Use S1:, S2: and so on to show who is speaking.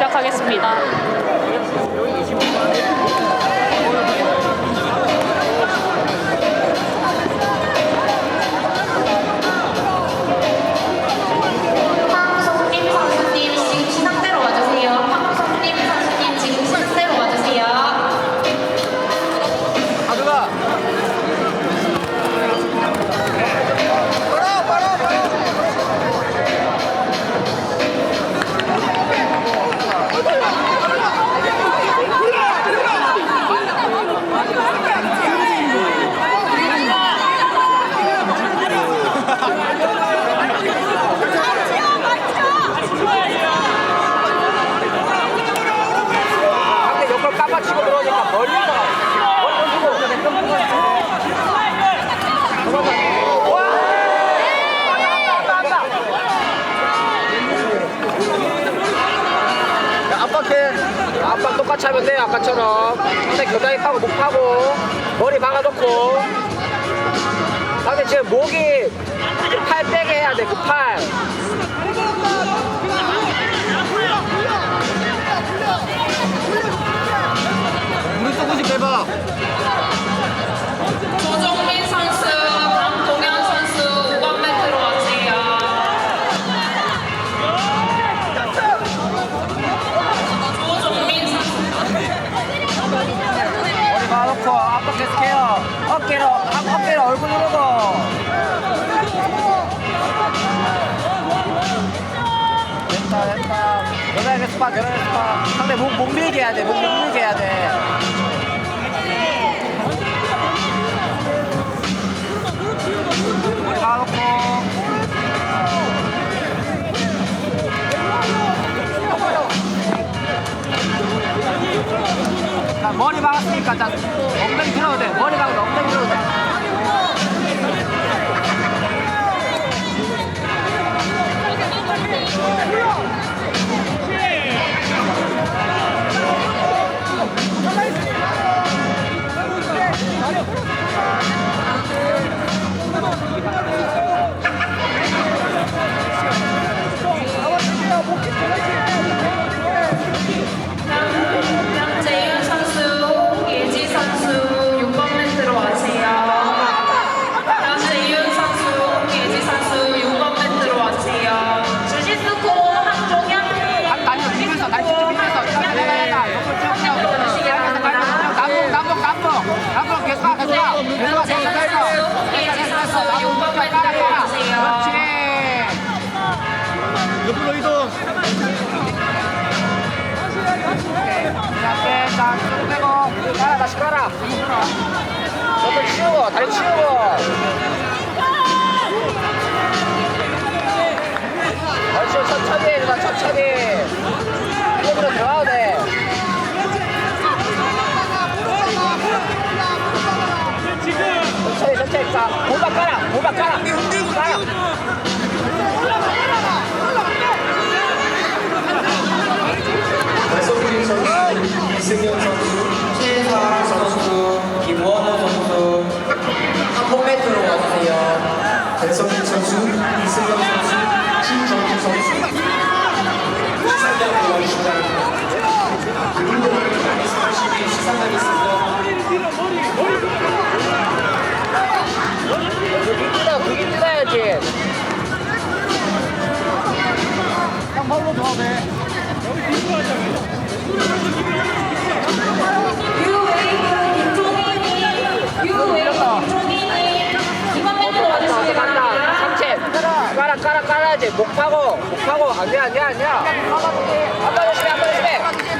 S1: 시작하겠습니다.
S2: 똑같이 하면 돼요 아까처럼. 상대 겨드랑이 파고 목 파고. 머리 박아놓고. 상대 지금 목이 팔 빼게 해야 돼그팔. 계속해요. 어깨로, 아, 어깨로 얼굴 누르고. 됐다, 됐다. 여자 계속 봐, 여자 계속 봐. 상대 몸, 몸 밀게 해야 돼, 몸 밀게 해야 돼. 여기까지 엉덩이 들어야 돼. 다시 가라. 너들 치우고, 다리 치우고. Thank you. 깔아 깔아야지. 목 파고 목 파고. 안돼 안돼 안돼 안 빠져주면 안 빠져주면